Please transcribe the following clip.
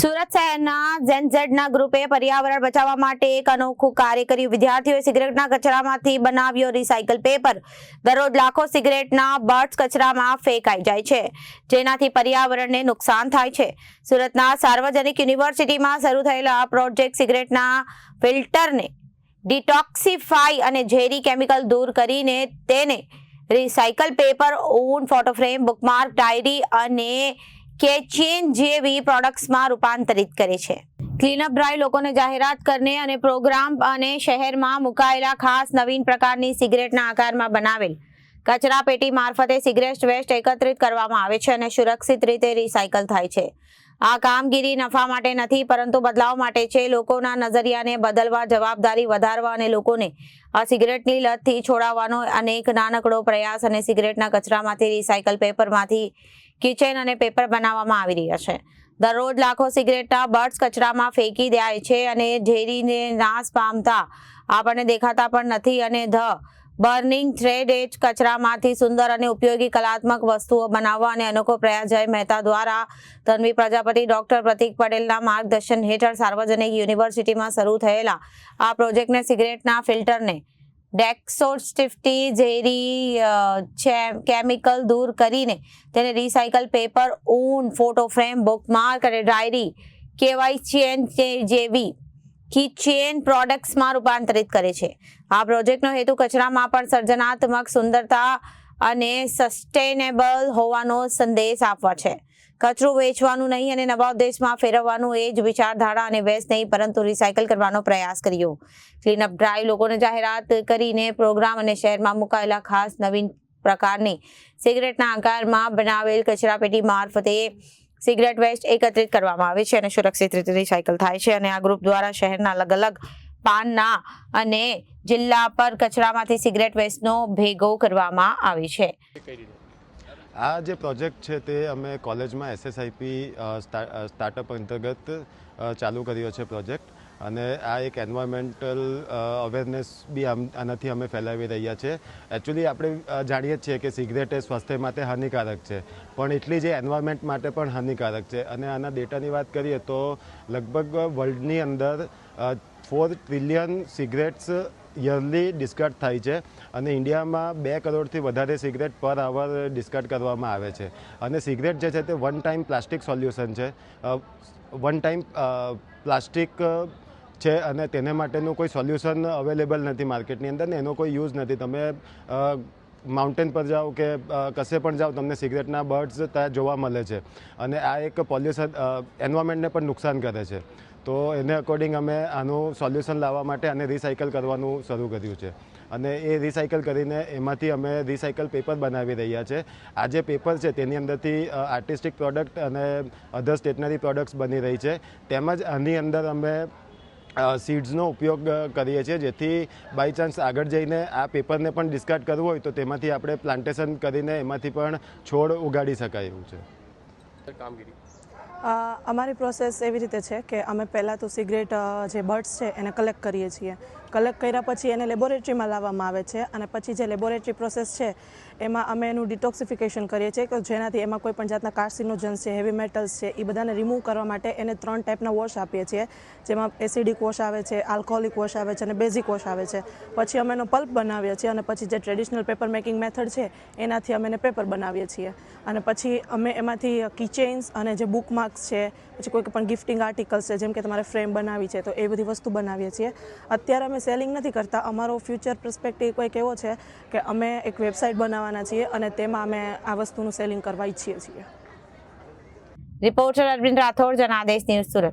સુરત શહેરના ઝેનઝેડના ગ્રુપે પર્યાવરણ બચાવવા માટે એક અનોખું કાર્ય કર્યું. વિદ્યાર્થીઓએ સિગરેટના કચરામાંથી બનાવ્યો રિસાયકલ પેપર દરરોજ લાખો સિગરેટના બર્ડ્સ કચરામાં ફેંકાઈ જાય છે, જેનાથી પર્યાવરણને નુકસાન થાય છે. સુરતના સાર્વજનિક યુનિવર્સિટીમાં શરૂ થયેલા પ્રોજેક્ટ સિગરેટના ફિલ્ટરને ડિટોક્સિફાઈ અને ઝેરી કેમિકલ દૂર કરીને તેને રિસાયકલ પેપર ઊન ફોટોફ્રેમ બુકમાર્ક ડાયરી અને કેચેન જેવી પ્રોડક્ટ્સમાં રૂપાંતરિત કરે છે. ક્લીનઅપ ડ્રાઈવ લોકોને જાહેરાત કરને અને પ્રોગ્રામ અને શહેરમાં મુકાયેલા ખાસ નવીન પ્રકારની સિગરેટના આકારમાં બનાવેલ કચરા પેટી મારફતે સિગરેટ વેસ્ટ એકત્રિત કરવામાં આવે છે અને સુરક્ષિત રીતે રિસાયકલ થાય છે. આ કામગીરી નફા માટે નથી, પરંતુ બદલાવ માટે છે. લોકોના નજરિયાને બદલવા, જવાબદારી વધારવા અને લોકોને આ સિગરેટની લતથી છોડાવવાનો અનેક નાનકડો પ્રયાસ અને સિગરેટના કચરામાંથી રિસાયકલ પેપરમાંથી કિચન અને પેપર બનાવવામાં આવી રહ્યા છે. દરરોજ લાખો સિગરેટના બર્ડ્સ કચરામાં ફેંકી દેવાય છે અને ઝેરીને નાશ પામતા આપણને દેખાતા પણ નથી અને ધ બર્નિંગ થ્રેડ એજ કચરામાંથી સુંદર અને ઉપયોગી કલાત્મક વસ્તુઓ બનાવવા અને અનોખો પ્રયાસ જય મહેતા દ્વારા તન્વી પ્રજાપતિ ડોક્ટર પ્રતિક પટેલના માર્ગદર્શન હેઠળ સાર્વજનિક યુનિવર્સિટીમાં શરૂ થયેલા આ પ્રોજેક્ટને સિગરેટના ફિલ્ટરને ડેક્સોસ્ટિફ્ટી ઝેરી છે- કેમિકલ દૂર કરીને તેને રિસાયકલ પેપર ઊન ફોટો ફ્રેમ બુકમાર્ક અને ડાયરી કેવાય ચેન જેવી કી ચેન પ્રોડક્ટ્સમાં રૂપાંતરિત કરે છે. આ પ્રોજેક્ટનો હેતુ કચરામાં પણ સર્જનાત્મક સુંદરતા અને સસ્ટેનેબલ હોવાનો સંદેશ આપવા છે. કચરું વેચવાનું નહીં અને નવા ઉદ્દેશમાં ફેરવવાનું એ જ વિચારધારા અને વેસ્ટ નહીં, પરંતુ રિસાયકલ કરવાનો પ્રયાસ કર્યો. ક્લીનઅપ ડ્રાઈવ લોકોને જાહેરાત કરીને પ્રોગ્રામ અને શહેરમાં મુકાયેલા ખાસ નવીન પ્રકારની સિગરેટના આકારમાં બનાવેલ કચરાપેટી મારફતે સિગરેટ વેસ્ટ એકત્રિત કરવામાં આવે છે અને સુરક્ષિત રીતે રિસાયકલ થાય છે અને આ ગ્રુપ દ્વારા શહેરના અલગ અલગ પાનના અને જિલ્લા પર કચરામાંથી સિગરેટ વેસ્ટનો ભેગો કરવામાં આવે છે. આ જે પ્રોજેક્ટ છે તે અમે કોલેજમાં એસએસઆઈપી સ્ટાર્ટઅપ અંતર્ગત ચાલુ કર્યો છે પ્રોજેક્ટ. અને આ એક એન્વાયરમેન્ટલ અવેરનેસ બી આનાથી અમે ફેલાવી રહ્યા છે. એકચ્યુઅલી આપણે જાણીએ જ છીએ કે સિગરેટ એ સ્વાસ્થ્ય માટે હાનિકારક છે. પણ એટલી જ એન્વાયરમેન્ટ માટે પણ હાનિકારક છે. અને આના ડેટાની વાત કરીએ તો લગભગ વર્લ્ડની અંદર four trillion cigarettes yearly discard થાય છે અને ઇન્ડિયામાં બે કરોડથી વધારે સિગરેટ પર આવર ડિસ્કાર્ડ કરવામાં આવે છે. અને સિગરેટ જે છે તે વન ટાઈમ પ્લાસ્ટિક સોલ્યુશન છે. વન ટાઈમ પ્લાસ્ટિક છે અને તેને માટેનું કોઈ સોલ્યુશન અવેલેબલ નથી માર્કેટની અંદર ને એનો કોઈ યુઝ નથી. તમે માઉન્ટેન પર જાઓ કે કશે પણ જાઓ તમને સિગરેટના બર્ડ્સ ત્યાં જોવા મળે છે. અને આ એક પોલ્યુશન એન્વાયરમેન્ટને પણ નુકસાન કરે છે. તો એને અકોર્ડિંગ અમે આનું સોલ્યુશન લાવવા માટે આને રિસાયકલ કરવાનું શરૂ કર્યું છે. અને એ રિસાયકલ કરીને એમાંથી અમે રિસાયકલ પેપર બનાવી રહ્યા છે. આ જે પેપર છે તેની અંદરથી આર્ટિસ્ટિક પ્રોડક્ટ અને અધર સ્ટેશનરી પ્રોડક્ટ્સ બની રહી છે. તેમજ આની અંદર અમે સીડ્સનો ઉપયોગ કરીએ છીએ. જેથી બાય ચાન્સ આગળ જઈને આ પેપરને પણ ડિસ્કાર્ડ કરવું હોય તો તેમાંથી આપણે પ્લાન્ટેશન કરીને એમાંથી પણ છોડ ઉગાડી શકાય એવું છે. કામગીરી અમારી પ્રોસેસ એવી રીતે છે કે અમે પહેલાં તો સિગરેટ જે બર્ડ્સ છે એને કલેક્ટ કરીએ છીએ. કલેક્ટ કર્યા પછી એને લેબોરેટરીમાં લાવવામાં આવે છે અને પછી જે લેબોરેટરી પ્રોસેસ છે, એમાં અમે એનું ડિટોક્સિફિકેશન કરીએ છીએ કે જેનાથી એમાં કોઈ પણ જાતના કાર્સિનોજન્સ છે હેવી મેટલ્સ છે એ બધાને રિમૂવ કરવા માટે એને ત્રણ ટાઈપના વોશ આપીએ છીએ. જેમાં એસિડિક વોશ આવે છે આલ્કોહોલિક વોશ આવે છે અને બેઝિક વોશ આવે છે. પછી અમે એનો પલ્પ બનાવીએ છીએ અને પછી જે ટ્રેડિશનલ પેપર મેકિંગ મેથડ છે, એનાથી અમે એને પેપર બનાવીએ છીએ. અને પછી અમે એમાંથી કિચેન્સ અને જે બુક માર્ક્સ છે, પછી કોઈ પણ ગિફ્ટિંગ આર્ટિકલ્સ છે, જેમ કે તમારે ફ્રેમ બનાવી છે, તો એ બધી વસ્તુ બનાવીએ છીએ. અત્યારે અમે સેલિંગ નથી કરતા. અમારો ફ્યુચર પ્રસ્પેક્ટિવ કોઈક એવો છે કે અમે એક વેબસાઇટ બનાવવાના છીએ અને તેમાં અમે આ વસ્તુનું સેલિંગ કરવા ઈચ્છીએ છીએ. Reporter Arvind Rathod, Janadesh news Surat.